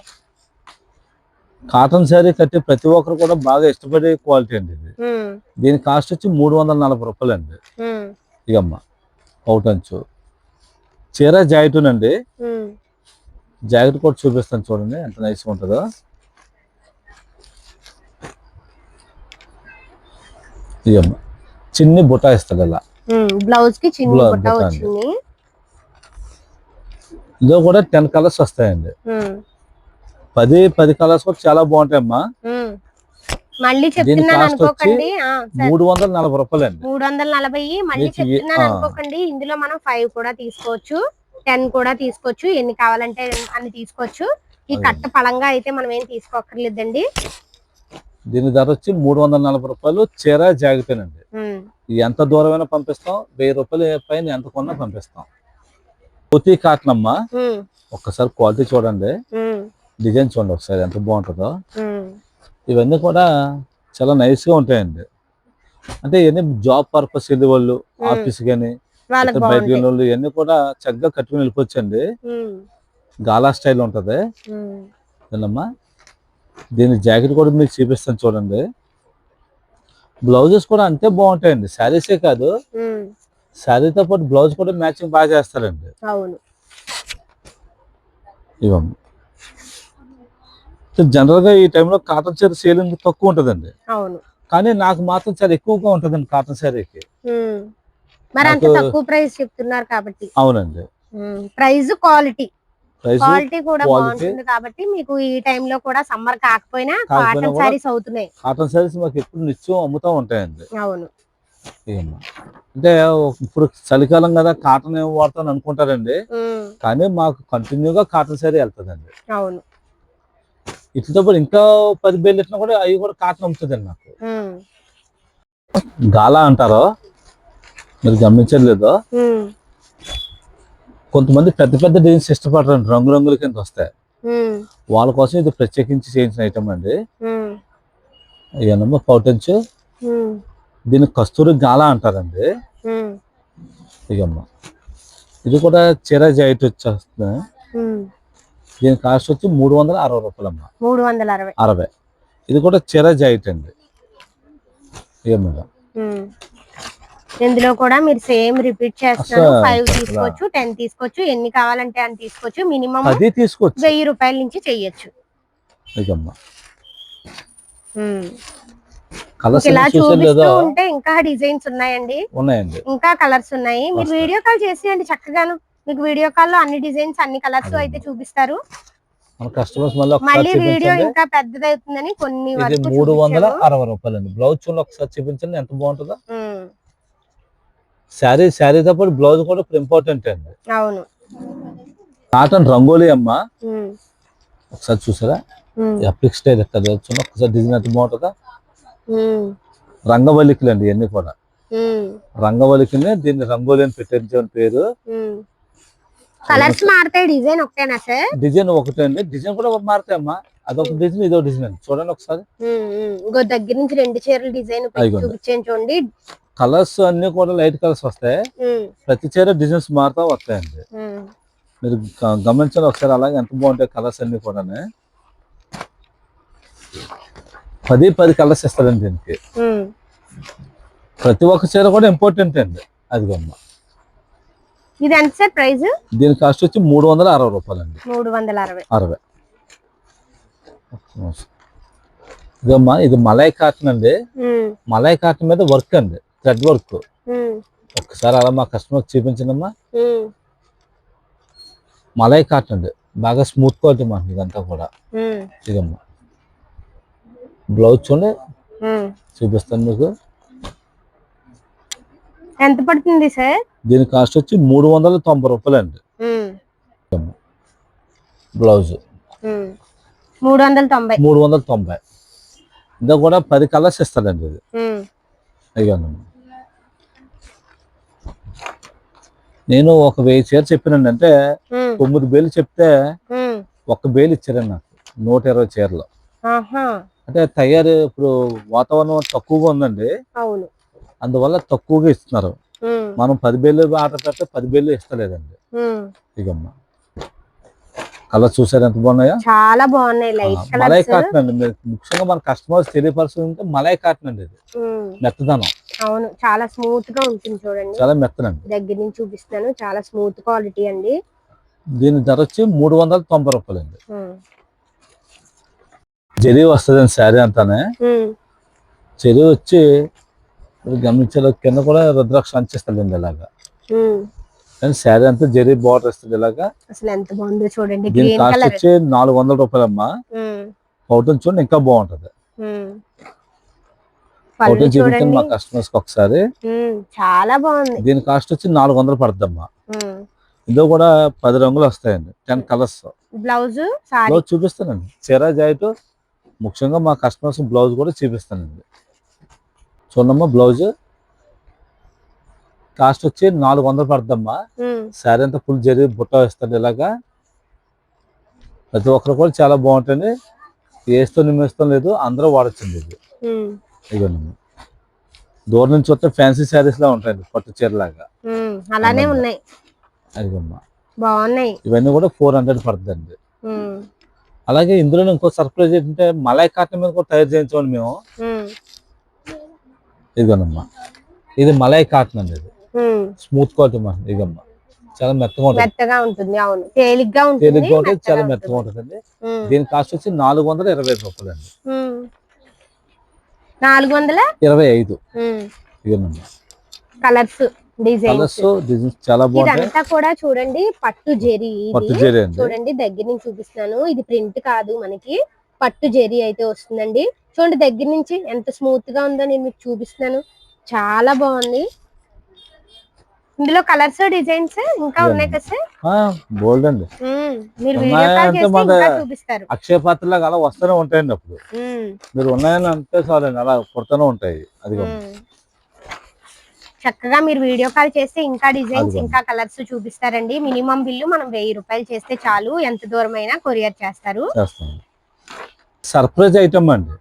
Speaker 1: కాటన్ శారీ కట్టి ప్రతి ఒక్కరు కూడా బాగా ఇష్టపడే క్వాలిటీ అండి ఇది. దీని కాస్ట్ వచ్చి మూడు వందల నలభై రూపాయలు అండి.
Speaker 2: ఉమ్,
Speaker 1: ఇకమ్మ అవుటంచు చీర జాకెట్ అండి. జాకెట్ కూడా చూపిస్తాను చూడండి ఎంత నైస్గా ఉంటుందో. ఇదమ్మ చిన్ని బుట్ట ఇస్తాడు
Speaker 2: ఉమ్, బ్లౌజ్కి చిన్న బుట్ట. వచ్చింది.
Speaker 1: ఇందులో కూడా టెన్ కలర్స్ వస్తాయండి. పది పది కలర్స్ కూడా చాలా బాగుంటాయమ్మా.
Speaker 2: మళ్ళీ చెప్తున్నాను అనుకోకండి.
Speaker 1: మూడు వందల నలభై రూపాయలు అండి
Speaker 2: మూడు వందల నలభై మళ్ళీ చెప్తున్నాను. అనుకోకండి. ఇందులో మనం ఫైవ్ కూడా తీసుకోవచ్చు టెన్ కూడా తీసుకోవచ్చు ఎన్ని కావాలంటే అన్ని తీసుకోవచ్చు. ఈ. కట్ట పళంగా అయితే మనం ఏం తీసుకోక్కర్లేదండి.
Speaker 1: దీని ధర వచ్చి మూడు వందల నలభై రూపాయలు చీర ఇది ఎంత దూరమైనా పంపిస్తాం వెయ్యి రూపాయలు పైన ఎంత కొన్నా పంపిస్తాం. పూర్తి కాటన్ అమ్మా
Speaker 2: ఉమ్,
Speaker 1: ఒక్కసారి క్వాలిటీ చూడండి. డిజైన్ చూడండి ఒకసారి ఎంత బాగుంటుందో. ఇవన్నీ కూడా చాలా nice గా ఉంటాయండి. అంటే ఇవన్నీ జాబ్ పర్పస్ వెళ్ళే వాళ్ళు. ఆఫీస్ కానీ బయటకు
Speaker 2: బాగుంటాయి.
Speaker 1: వెళ్ళే ఇవన్నీ కూడా చక్కగా కట్టుకుని వెళ్ళిపోవచ్చండి. గాలా స్టైల్ ఉంటది. ఏంటమ్మా దీని జాకెట్ కూడా మీకు చూపిస్తాను చూడండి. బ్లౌజెస్ కూడా అంతే బాగుంటాయండి. శారీసే కాదు. శారీతో పాటు బ్లౌజ్ కూడా మ్యాచింగ్ బాగా చేస్తారండి. ఇవమ్మ. జనరల్గా ఈ టైంలో కాటన్ చీర సేలింగ్ తక్కువ ఉంటుందండి.
Speaker 2: అవును.
Speaker 1: కానీ నాకు మాత్రం చాలా ఎక్కువగా ఉంటుందండి కాటన్ శారీకి.
Speaker 2: మరి అంత తక్కువ ప్రైస్ చెప్తున్నారు కాబట్టి.
Speaker 1: అవునండి.
Speaker 2: Price quality. క్వాలిటీ కూడా. బాగుంటుంది కాబట్టి మీకు ఈ టైంలో కూడా సమ్మర్ కాకపోయినా కాటన్ సారీస్ అవుతున్నాయి.
Speaker 1: కాటన్ శారీస్ మాకు ఎప్పుడు నిత్యం అమ్ముతూ ఉంటాయండి.
Speaker 2: అవును.
Speaker 1: అంటే ఇప్పుడు చలికాలం కదా కాటన్ ఏం వాడతాను అనుకుంటారండి. కానీ మాకు కంటిన్యూగా కాటన్ శారీ వెళ్తుందండి.
Speaker 2: అవును.
Speaker 1: ఇట్లతో పాటు ఇంకా పది బేలు ఇట్లా కూడా అవి కూడా కాటన్ అమ్ముతుందండి నాకు. గాలా అంటారో? మీరు గమనించలేదు కొంతమంది పెద్ద పెద్ద డిజైన్స్ ఇష్టపడరండి రంగు రంగుల కింద వస్తాయి. వాళ్ళ కోసం ఇది ప్రత్యేకించి చేయించిన ఐటమ్ అండి. ఇవన్నమ్మ పౌటెన్స్. దీన్ని కస్తూరి గాలా అంటారండి. ఇగమ్మ. ఇది కూడా చీర జాయిట్ వచ్చేస్తుంది. దీని కాస్ట్ వచ్చి మూడు వందల అరవై రూపాయలు అమ్మ
Speaker 2: మూడు వందల అరవై.
Speaker 1: అరవై. ఇది కూడా చీర జాయిట్ అండి.
Speaker 2: ఇందులో కూడా మీరు సేమ్ రిపీట్ చేస్తున్నారు
Speaker 1: అసలు
Speaker 2: ఫైవ్ తీసుకోవచ్చు టెన్ తీసుకోవచ్చు ఎన్ని కావాలంటే అని తీసుకోవచ్చు. మినిమం
Speaker 1: అది తీసుకోవచ్చు.
Speaker 2: వెయ్యి రూపాయల నుంచి చెయ్యొచ్చు ఇలా చూపిస్తూ ఉంటే ఇంకా డిజైన్స్ ఉన్నాయండి.
Speaker 1: ఉన్నాయండి.
Speaker 2: ఇంకా కలర్స్ ఉన్నాయి. మీరు. వీడియో కాల్ చేసేయండి చక్కగాను. మీకు వీడియో కాల్లో అన్ని డిజైన్స్ అన్ని కలర్స్. అయితే చూపిస్తారు.
Speaker 1: మన కస్టమర్స్ మళ్ళీ
Speaker 2: వీడియో ఇంకా పెద్దదవుతుందని కొన్ని
Speaker 1: మూడు వందల. అరవై రూపాయలు అండి బ్లౌజ్ చూడండి ఒకసారి చూపించండి ఎంత బాగుంటుందో. శారీ శారీతో పాటు బ్లౌజ్ కూడా ఇప్పుడు ఇంపార్టెంట్ అండి.
Speaker 2: అవును.
Speaker 1: కాటన్ రంగోలీ అమ్మ. ఒకసారి చూసారా? అప్లిక్ స్టైల్ ఎక్కడ చూడండి ఒకసారి డిజైన్ ఎంత బాగుంటుందా. రంగవల్లికలు అండి ఇవన్నీ కూడా. రంగవల్లికనే దీన్ని రంగోలి అని పెట్టించిన పేరు.
Speaker 2: కలర్స్ మారుతాయి డిజైన్ ఒకటేనా సార్?
Speaker 1: డిజైన్ ఒకటే అండి. డిజైన్ కూడా మారుతాయమ్మా. అదొక డిజైన్ ఇదొక డిజైన్ చూడండి ఒకసారి.
Speaker 2: ఇంకో దగ్గర నుంచి రెండు చీరల డిజైన్. చూపించాను చూడండి.
Speaker 1: కలర్స్ అన్ని కూడా లైట్ కలర్స్ వస్తాయి. ప్రతి చీర డిజైన్స్ మారుతా వస్తాయండి. మీరు గ- గమనించండి ఒకసారి. అలాగే ఎంత బాగుంటాయి కలర్స్ అన్ని కూడా పది పది కలర్స్ ఇస్తారండి దీనికి. ప్రతి ఒక్క చీర కూడా ఇంపార్టెంట్ అండి. అదిగమ్మ.
Speaker 2: ఇది ఎంత సార్ ప్రైస్?
Speaker 1: దీని కాస్ట్ వచ్చి మూడు వందల అరవై రూపాయలు అండి
Speaker 2: మూడు వందల అరవై.
Speaker 1: అరవై. ఇదమ్మా ఇది మలై కాటన్ అండి. మలై కాటన్ మీద వర్క్ అండి థ్రెడ్ వర్క్. ఒక్కసారి అలా మా కస్టమర్ చూపించండమ్మా.
Speaker 2: ఉమ్.
Speaker 1: మలై కాటన్ అండి బాగా స్మూత్ క్వాలిటీ మనకి ఇదంతా కూడా. ఇదమ్మా. బ్లౌజ్ చూడండి. చూపిస్తాను మీకు.
Speaker 2: ఎంత పడుతుంది సార్?
Speaker 1: దీని కాస్ట్ వచ్చి మూడు వందల తొంభై రూపాయలు అండి బ్లౌజ్.
Speaker 2: మూడు వందల తొంభై.
Speaker 1: మూడు వందల తొంభై. ఇందులో కూడా పది కలర్స్ ఇస్తాడండి ఇది.
Speaker 2: ఉమ్,
Speaker 1: అయ్యాను నేను ఒక వెయ్యి చీర చెప్పానండి అంటే తొమ్మిది వేలు చెప్తే. ఒక్క వేలు ఇచ్చారండి నాకు నూట ఇరవై చీరలు. అంటే తయారు ఇప్పుడు వాతావరణం తక్కువగా ఉందండి. అందువల్ల తక్కువగా ఇస్తున్నారు. మనం పది వేలు ఆర్డర్ పెడితే పది వేలు ఇస్తలేదండి.
Speaker 2: ఉమ్.
Speaker 1: ఇకమ్మా కలర్ చూసారు ఎంత బాగున్నాయా?
Speaker 2: చాలా బాగున్నాయి
Speaker 1: మలై కాటన్ అండి. ముఖ్యంగా మన కస్టమర్స్ తెలియపరుస్తుంటే మలై కాటన్ అండి ఇది. మెత్తదనం.
Speaker 2: అవును చాలా స్మూత్గా ఉంటుంది చూడండి.
Speaker 1: చాలా మెత్తనండి.
Speaker 2: దగ్గర నుంచి చూపిస్తాను చాలా స్మూత్ క్వాలిటీ అండి.
Speaker 1: దీని ధర వచ్చి మూడు వందల తొంభై రూపాయలు అండి జరీ వస్తుందండి శారీ అంతానే. జరీ వచ్చి గమనించాలి కింద కూడా రుద్రాక్ష అంచిస్తాడండి ఇలాగా. కానీ శారీ అంతా జరీ బార్డర్ వస్తుంది ఇలాగా.
Speaker 2: అసలు ఎంత బాగుందో చూడండి
Speaker 1: దీని కాస్ట్ వచ్చి నాలుగు వందల రూపాయలమ్మా. అవుతుంది చూడండి ఇంకా బాగుంటది. అవుతుంది చూపించండి మా కస్టమర్స్ ఒకసారి.
Speaker 2: చాలా బాగుంది.
Speaker 1: దీని కాస్ట్ వచ్చి నాలుగు వందలు పడుతుందమ్మా. ఇందులో కూడా పది రంగులు వస్తాయండి టెన్ కలర్స్.
Speaker 2: బ్లౌజ్
Speaker 1: బ్లౌజ్ చూపిస్తానండి. చీర జాయిట్ ముఖ్యంగా మా కస్టమర్స్ బ్లౌజ్ కూడా చూపిస్తానండి. చూడమ్మా బ్లౌజ్. కాస్ట్ వచ్చి నాలుగు వందలు పడుతుందమ్మా. శారీ అంతా ఫుల్ జరి బుట్ట వేస్తాడు ఇలాగా. ప్రతి ఒక్కరు కూడా చాలా బాగుంటుంది. వేస్తూ నిమ్మేస్తాం లేదు అందరూ వాడచ్చండి ఇది. ఇదిగోనమ్మా దూరం నుంచి వస్తే ఫ్యాన్సీ శారీస్ లా ఉంటాయండి పట్టు చీర లాగా
Speaker 2: అలానే. ఉన్నాయి.
Speaker 1: అదిగమ్మా
Speaker 2: బాగున్నాయి.
Speaker 1: ఇవన్నీ కూడా ఫోర్ హండ్రెడ్ పడుతుందండి. అలాగే ఇందులో ఇంకో సర్ప్రైజ్ ఏంటంటే మలై కాటన్ మీద కూడా తయారు చేయించండి మేము.
Speaker 2: ఉమ్,
Speaker 1: ఇదిగోనమ్మా ఇది మలై కాటన్ అండి ఇది. స్మూత్ క్వాలిటీ మా ఇదిగమ్మా చాలా మెత్తగా ఉంటుంది.
Speaker 2: మెత్తగా ఉంటుంది అవును. తేలిగ్గా ఉంటుంది
Speaker 1: తేలిగ్గా ఉంటుంది చాలా
Speaker 2: మెత్తగా ఉంటుంది.
Speaker 1: దీని కాస్ట్ వచ్చి నాలుగు వందల ఇరవై ఐదు రూపాయలు అండి.
Speaker 2: నాలుగు వందల?
Speaker 1: ఇరవై ఐదు.
Speaker 2: ఉమ్,
Speaker 1: ఇదిగోనమ్మా
Speaker 2: కలర్స్ డిజైన్స్.
Speaker 1: కలర్స్ డిజైన్స్ చాలా బాగుంటాయి.
Speaker 2: ఇదంతా కూడా చూడండి పట్టు జెరీ
Speaker 1: పట్టు
Speaker 2: ఇది
Speaker 1: జరీ అండి.
Speaker 2: చూడండి దగ్గర నుంచి చూపిస్తున్నాను. ఇది ప్రింట్ కాదు మనకి. పట్టు జెరీ అయితే వస్తుందండి. చూడండి దగ్గర నుంచి ఎంత స్మూత్గా ఉందో నేను మీకు చూపిస్తున్నాను. చాలా బాగుంది. ఇందులో కలర్స్ డిజైన్స్ ఇంకా ఉన్నాయి కదా సార్?
Speaker 1: బోల్డ్ అండి.
Speaker 2: ఉమ్, మీరు వీడియో కాల్ చేస్తే ఇంకా చూపిస్తారు.
Speaker 1: అక్షయ పాత్రలాగా అలా వస్తూనే ఉంటాయండి అప్పుడు. మీరు ఉన్నాయని అంటే చాలండి అలా పుడుతూనే ఉంటాయి. అది.
Speaker 2: చక్కగా మీరు వీడియో కాల్ చేస్తే ఇంకా డిజైన్స్. ఇంకా కలర్స్ చూపిస్తారండి. మినిమం బిల్లు మనం వెయ్యి రూపాయలు చేస్తే చాలు. ఎంత దూరం అయినా కొరియర్ చేస్తారు.
Speaker 1: చేస్తాం. సర్ప్రైజ్ ఐటమ్ అండి.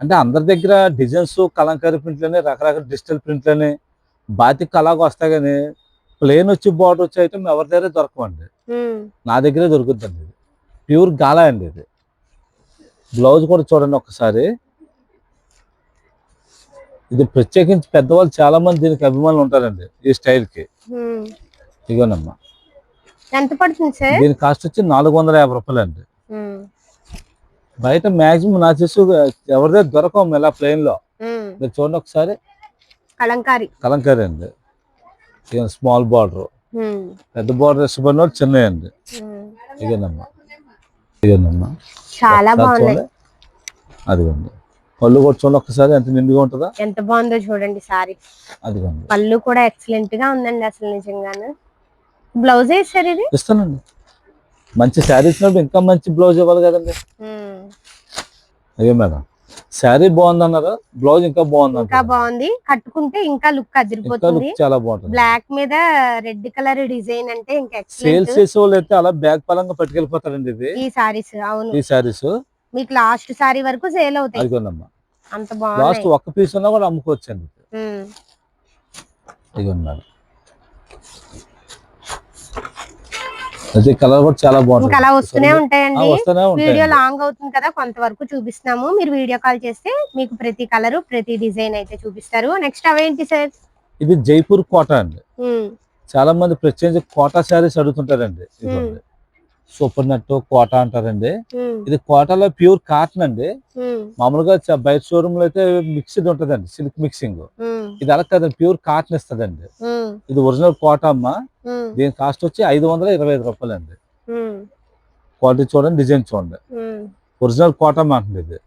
Speaker 1: అంటే అందరి దగ్గర డిజైన్స్ కలంకారీ ప్రింట్లని రకరకాల డిజిటల్ ప్రింట్లని బాతిక్ అలాగ వస్తాయి కానీ ప్లేన్ వచ్చి బార్డర్ వచ్చే ఐటమ్ ఎవరి దగ్గర దొరకవండి. నా దగ్గరే దొరుకుతుందండి ఇది. ప్యూర్ గాలా అండి ఇది. బ్లౌజ్ కూడా చూడండి ఒకసారి. ఇది ప్రత్యేకించి పెద్దవాళ్ళు చాలా మంది దీనికి అభిమానులు ఉంటారండి ఈ
Speaker 2: స్టైల్కి.
Speaker 1: ఇగోనమ్మా.
Speaker 2: ఎంత పడుతుంది
Speaker 1: దీని కాస్ట్ వచ్చి నాలుగు వందల యాభై రూపాయలు అండి బయట మాక్సిమం నా చేసి ఎవరి దగ్గర దొరకవు ఇలా
Speaker 2: ప్లేన్లో.
Speaker 1: మీరు చూడండి ఒకసారి.
Speaker 2: కలంకారీ.
Speaker 1: కలంకారీ అండి. స్మాల్ బార్డర్ పెద్ద బార్డర్ ఇష్టపడిన చిన్నవి అండి. ఇదేనమ్మా. ఇదేనమ్మా.
Speaker 2: చాలా
Speaker 1: ఒకసారి చూడండి. అదిగోండి. పళ్ళు కూడా చూడండి ఒక్కసారి ఎంత నిండుగా ఉంటుందా.
Speaker 2: ఎంత బాగుందో చూడండి సారీ.
Speaker 1: అదిగోండి.
Speaker 2: పళ్ళు కూడా ఎక్సలెంట్గా ఉందండి అసలు నిజంగాను. బ్లౌజ్ వేసారు ఇది?
Speaker 1: ఇస్తానండి. మంచి శారీ ఇచ్చినప్పుడు ఇంకా మంచి బ్లౌజ్ ఇవ్వాలి కదండి. అయ్యో మేడం. శారీ బాగుంది అన్నారు బ్లౌజ్ ఇంకా బాగుంది
Speaker 2: ఇంకా. బాగుంది. కట్టుకుంటే ఇంకా లుక్ అదిరిపోతుంది.
Speaker 1: చాలా బాగుంటుంది.
Speaker 2: బ్లాక్ మీద రెడ్ కలర్ డిజైన్ అంటే ఇంకా
Speaker 1: సేల్స్ చేసే వాళ్ళు అయితే అలా బ్యాగ్ పరంగా పట్టుకెళ్ళిపోతారండి ఇది.
Speaker 2: ఈ సారీస్ అవును.
Speaker 1: ఈ శారీస్.
Speaker 2: మీకు లాస్ట్ సారీ వరకు సేల్ అవుతాయి. అంత
Speaker 1: లాస్ట్
Speaker 2: బాగున్నాయి
Speaker 1: ఒక్క పీస్ ఉన్నా కూడా అమ్ముకోవచ్చండి.
Speaker 2: ఉమ్,
Speaker 1: ఇదిగోండి అది కలర్ కూడా చాలా బాగుంటుంది.
Speaker 2: అలా వస్తూనే ఉంటాయండి. వీడియో లాంగ్ అవుతుంది కదా కొంతవరకు చూపిస్తున్నాము. మీరు వీడియో కాల్ చేస్తే మీకు ప్రతి కలర్ ప్రతి డిజైన్ అయితే చూపిస్తారు. నెక్స్ట్ అవేంటి సార్?
Speaker 1: ఇది జైపూర్ కోట అండి. చాలా మంది ప్రత్యేకించి కోట శారీస్ అడుగుతుంటారండి సూపర్ నెట్ కోట అంటారండి. ఇది కోటలో ప్యూర్ కాటన్ అండి. మామూలుగా బయట షోరూమ్లో అయితే మిక్స్డ్ ఉంటదండి సిల్క్ మిక్సింగ్ ఇది అలా కదండి ప్యూర్ కాటన్ ఇస్తదండి. ఇది ఒరిజినల్ కోట అమ్మ. దీని కాస్ట్ వచ్చి ఐదు వందల ఇరవై ఐదు రూపాయలు అండి క్వాలిటీ చూడండి డిజైన్ చూడండి. ఒరిజినల్ కాటన్ మాట ఇది.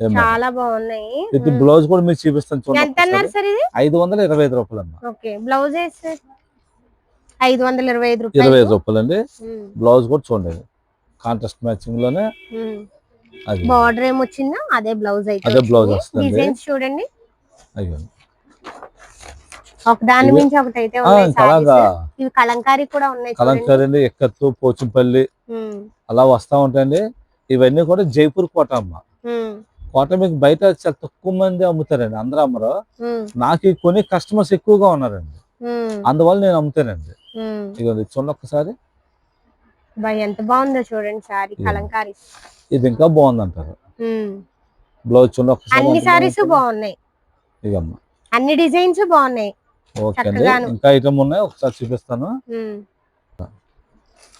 Speaker 1: ఏం మేడం?
Speaker 2: చాలా బాగున్నాయి.
Speaker 1: ఇది. బ్లౌజ్ కూడా మీకు చూపిస్తాను చూడండి
Speaker 2: ఇది?
Speaker 1: ఐదు వందల ఇరవై ఐదు రూపాయలు అమ్మా
Speaker 2: బ్లౌజ్ ఐదు వందల ఇరవై ఐదు
Speaker 1: ఇరవై
Speaker 2: రూపాయలు
Speaker 1: ఐదు రూపాయలు. అండి బ్లౌజ్ కూడా చూడండి. కాంట్రాస్ట్ మ్యాచింగ్లోనే
Speaker 2: బార్డర్ ఏమొచ్చిందో అదే బ్లౌజ్ అయితే
Speaker 1: అదే బ్లౌజ్. వస్తుంది.
Speaker 2: చూడండి.
Speaker 1: అయ్యో.
Speaker 2: దాని మించి ఒకటి అయితే. ఇవి కలంకారీ కూడా ఉన్నాయి
Speaker 1: కలంకారీ అండి ఎక్కత్తు పోచంపల్లి. అలా వస్తా ఉంటాయండి. ఇవన్నీ కూడా జైపూర్ కోట అమ్మ. కోట మీకు బయట చాలా తక్కువ మంది అమ్ముతారండి అందరూ అమ్మరు. నాకు కొన్ని కస్టమర్స్ ఎక్కువగా ఉన్నారండి. అందువల్ల నేను అమ్ముతానండి. ఇదిగోండి చూడండి ఒక్కసారి.
Speaker 2: ఎంత బాగుందో చూడండి సారీ. కలంకారీ.
Speaker 1: ఇది ఇంకా బాగుంది అంటారు. బ్లౌజ్ చూడండి
Speaker 2: అన్ని సారీస్. బాగున్నాయి.
Speaker 1: ఇదమ్మ
Speaker 2: అన్ని డిజైన్స్ బాగున్నాయి.
Speaker 1: ఓకే అండి. ఇంకా ఐటమ్ ఉన్నాయి ఒకసారి చూపిస్తాను.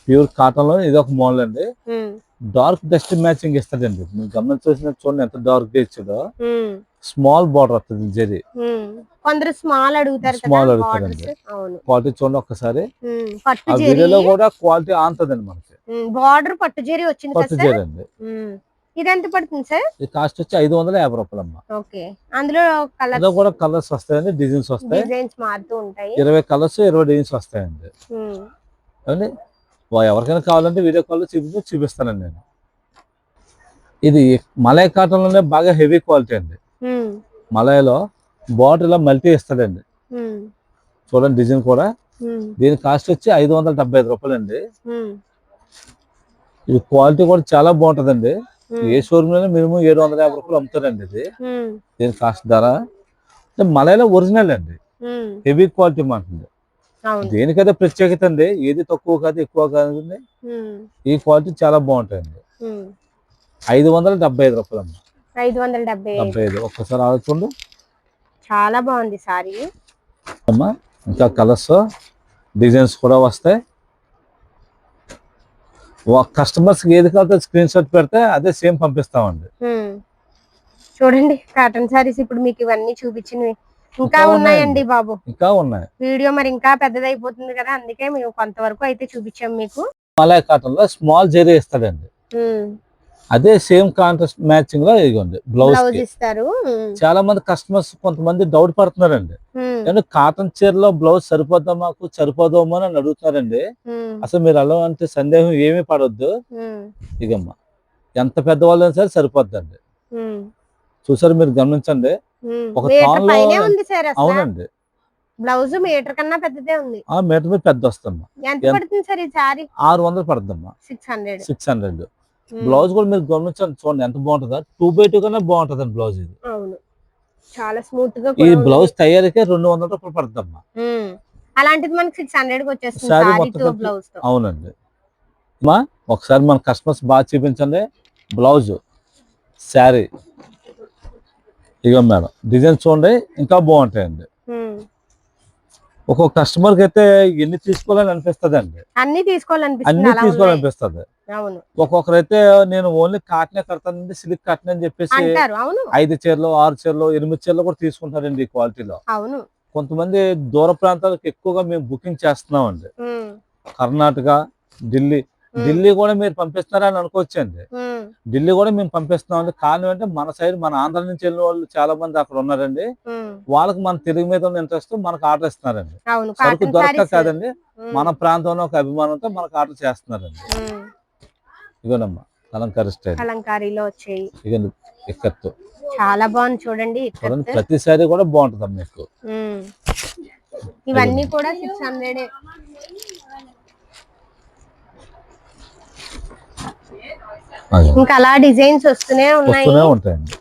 Speaker 1: ప్యూర్ కాటన్లో ఇది ఒక మోడల్ అండి. డార్క్ డస్ట్ మ్యాచింగ్ ఇస్తాడండి మీరు గమనించాల్సిన చూడండి ఎంత డార్క్గా ఇచ్చాడో. స్మాల్ బార్డర్ వస్తుంది జరి.
Speaker 2: కొందరు స్మాల్ అడుగుతారు.
Speaker 1: అడుగుతారండి.
Speaker 2: అవును.
Speaker 1: క్వాలిటీ చూడండి ఒక్కసారి. వీడియోలో కూడా క్వాలిటీ ఆంతదండి మనకి.
Speaker 2: బార్డర్ పట్టు జరీ వచ్చింది
Speaker 1: పట్టు జరి అండి.
Speaker 2: ఇది ఎంత పడుతుంది సార్?
Speaker 1: ఇది కాస్ట్ వచ్చి ఐదు వందల యాభై రూపాయలు అమ్మ
Speaker 2: ఓకే. అందులో కలర్స్
Speaker 1: కూడా కలర్స్ వస్తాయండి డిజైన్స్ వస్తాయి.
Speaker 2: డిజైన్స్ మారుతూ ఉంటాయి.
Speaker 1: ఇరవై కలర్స్ ఇరవై డిజైన్స్ వస్తాయండి. ఏమండి? ఎవరికైనా కావాలంటే వీడియో కాల్ చూపించి చూపిస్తానండి నేను. ఇది మలై కాటన్లోనే బాగా హెవీ క్వాలిటీ అండి. మలైలో బార్డర్ ఇలా మల్టీ ఇస్తాడండి. చూడండి డిజైన్ కూడా. దీని కాస్ట్ వచ్చి ఐదు వందల డెబ్బై ఐదు రూపాయలు అండి ఇది క్వాలిటీ కూడా చాలా బాగుంటుందండి. ఏ షోరూమ్లోనే మినిమం ఏడు వందల యాభై రూపాయలు అమ్ముతారండి ఇది. దీని కాస్ట్ ధర. అంటే మలైలో ఒరిజినల్ అండి. హెవీ క్వాలిటీ మాట్లాడి దేనికైతే ప్రత్యేకత అండి ఏది తక్కువ కాదు ఎక్కువ కాదు ఈ క్వాలిటీ చాలా బాగుంటాయండి. ఐదు వందల డెబ్బై ఐదు రూపాయలు అమ్మ.
Speaker 2: ఐదు వందల డెబ్బై ఐదు.
Speaker 1: ఒక్కసారి ఆలోచండి
Speaker 2: చాలా బాగుంది సారీ.
Speaker 1: అమ్మా ఇంకా కలర్స్ డిజైన్స్ కూడా వస్తాయి. కస్టమర్స్ ఏది కావాలో స్క్రీన్ షాట్ పెడితే అదే సేమ్ పంపిస్తామండి.
Speaker 2: చూడండి కాటన్ సారీస్ ఇప్పుడు మీకు ఇవన్నీ చూపించినవి. ఇంకా ఉన్నాయండి. బాబు.
Speaker 1: ఇంకా ఉన్నాయి.
Speaker 2: వీడియో మరి ఇంకా పెద్దదైపోతుంది కదా అందుకే మేము కొంతవరకు అయితే చూపించాం మీకు.
Speaker 1: మలై కాటన్లో స్మాల్ జెరీ ఇస్తాడండి. అదే సేమ్ కాంట్రాస్ట్ మ్యాచింగ్లో ఇదిగోండి బ్లౌజ్
Speaker 2: ఇస్తారు.
Speaker 1: చాలా మంది కస్టమర్స్ కొంతమంది డౌట్ పడుతున్నారండి. కానీ కాటన్ చీరలో బ్లౌజ్ సరిపోద్దా మాకు సరిపోదామో అని అడుగుతున్నారండి. అసలు మీరు అలా అంటే సందేహం ఏమీ పడొద్దు. ఇగమ్మ ఎంత పెద్దవాళ్ళైనా సరే సరిపోద్దండి. చూసారు మీరు గమనించండి. ఒక
Speaker 2: సార్ అసలు
Speaker 1: అవునండి
Speaker 2: బ్లౌజ్ మీటర్ కన్నా పెద్దదే ఉంది
Speaker 1: ఆ మీటర్ మీద పెద్ద వస్తుందమ్మా
Speaker 2: ఎంత
Speaker 1: ఎంత?
Speaker 2: పడుతుంది సార్ ఈ సారీ
Speaker 1: ఆరు వందలు పడుతుందమ్మా
Speaker 2: six hundred
Speaker 1: six hundred blouse కూడా మీరు గమనించండి చూడండి ఎంత బాగుంటుందో. టూ బై టూ కన్నా బాగుంటుంది బ్లౌజ్ ఇది.
Speaker 2: చాలా స్మూత్గా
Speaker 1: ఈ. బ్లౌజ్ తయారీకే రెండు వందల రూపాయలు పడుతుందమ్మా.
Speaker 2: ఉమ్. అలాంటిది మనకి సిక్స్ హండ్రెడ్కి వచ్చేస్తుంది
Speaker 1: అవునండి. అమ్మా ఒకసారి మన కస్టమర్స్ బాగా చూపించండి. బ్లౌజ్ శారీ ఇగో మేడం డిజైన్ చూడండి ఇంకా బాగుంటాయండి.
Speaker 2: ఉమ్.
Speaker 1: ఒక్కొక్క కస్టమర్కి అయితే ఎన్ని తీసుకోవాలని అనిపిస్తుంది అండి
Speaker 2: అన్ని తీసుకోవాలనిపిస్తుంది
Speaker 1: అన్ని. తీసుకోవాలనిపిస్తుంది. ఒక్కొక్కరైతే నేను ఓన్లీ కాటనే కడతానండి సిల్క్ కాటన్ అని చెప్పేసి ఐదు చీరలు ఆరు చీరలు ఎనిమిది చీరలు కూడా తీసుకుంటారండి ఈ క్వాలిటీలో.
Speaker 2: అవును.
Speaker 1: కొంతమంది దూర ప్రాంతాలకు ఎక్కువగా మేము బుకింగ్ చేస్తున్నామండి.
Speaker 2: ఉమ్.
Speaker 1: కర్ణాటక ఢిల్లీ. ఢిల్లీ కూడా మీరు పంపిస్తున్నారని అనుకోవచ్చండి. ఢిల్లీ కూడా మేము పంపిస్తున్నామండి. కారణం అంటే మన సైడ్ మన ఆంధ్ర నుంచి వెళ్ళిన వాళ్ళు చాలా మంది అక్కడ ఉన్నారండి. వాళ్ళకి మన తెలుగు మీద ఉన్న ఇంట్రెస్ట్ మనకు ఆర్డర్ ఇస్తున్నారండి. సరుకు దొరక కాదండి. మన ప్రాంతంలో ఒక అభిమానంతో మనకు ఆర్డర్ చేస్తున్నారండి. ఇగోనమ్మా కలంకారీ స్టైల్.
Speaker 2: కలంకారీలో వచ్చాయి.
Speaker 1: ఇక ఇక్కత్తు
Speaker 2: చాలా బాగుంది చూడండి
Speaker 1: చూడండి. ప్రతి సారీ కూడా బాగుంటుంది మీకు.
Speaker 2: ఉమ్. ఇవన్నీ కూడా సిక్స్ హండ్రెడ్ ఇంకా అలా డిజైన్స్ వస్తూనే ఉన్నాయి.
Speaker 1: వస్తూనే ఉంటాయండి.